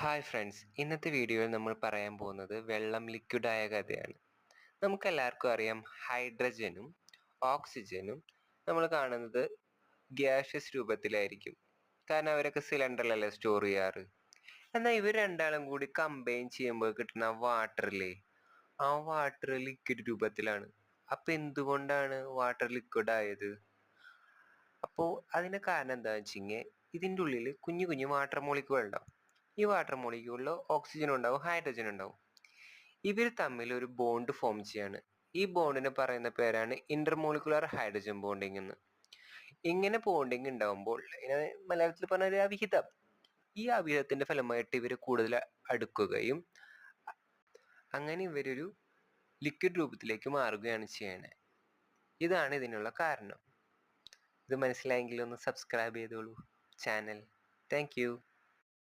Hi friends ഇന്നത്തെ വീഡിയോയിൽ നമ്മൾ പറയാൻ പോകുന്നത് വെള്ളം ലിക്വിഡായ കഥയാണ്. നമുക്കെല്ലാവർക്കും അറിയാം ഹൈഡ്രജനും ഓക്സിജനും നമ്മൾ കാണുന്നത് ഗ്യാഷ്യസ് രൂപത്തിലായിരിക്കും. കാരണം അവരൊക്കെ സിലിണ്ടറിലല്ലേ സ്റ്റോർ ചെയ്യാറ്? എന്നാൽ ഇവർ രണ്ടാളും കൂടി കമ്പൈൻ ചെയ്യുമ്പോൾ കിട്ടുന്ന വാട്ടറിലെ ആ വാട്ടർ ലിക്വിഡ് രൂപത്തിലാണ്. അപ്പം എന്തുകൊണ്ടാണ് വാട്ടർ ലിക്വിഡ് ആയത്? അപ്പോൾ അതിന് കാരണം എന്താണെന്ന് വെച്ചിങ്ങനെ ഇതിന്റെ ഉള്ളിൽ കുഞ്ഞു കുഞ്ഞു വാട്ടർ മോളിക്കുകൾ ഉണ്ടാവും. ഈ വാട്ടർ മോളിക്യൂളിൽ ഓക്സിജൻ ഉണ്ടാവും ഹൈഡ്രജൻ ഉണ്ടാവും. ഇവർ തമ്മിൽ ഒരു ബോണ്ട് ഫോം ചെയ്യാണ്. ഈ ബോണ്ടിന് പറയുന്ന പേരാണ് ഇന്റർമോളിക്കുലർ ഹൈഡ്രജൻ ബോണ്ടിങ് എന്ന്. ഇങ്ങനെ ബോണ്ടിങ് ഉണ്ടാവുമ്പോൾ മലയാളത്തിൽ പറഞ്ഞ ഒരു അവിഹിതം. ഈ അവിഹിതത്തിന്റെ ഫലമായിട്ട് ഇവർ കൂടുതൽ അടുക്കുകയും അങ്ങനെ ഇവരൊരു ലിക്വിഡ് രൂപത്തിലേക്ക് മാറുകയാണ് ചെയ്യണേ. ഇതാണ് ഇതിനുള്ള കാരണം. ഇത് മനസ്സിലായെങ്കിൽ ഒന്ന് സബ്സ്ക്രൈബ് ചെയ്തോളൂ ചാനൽ താങ്ക്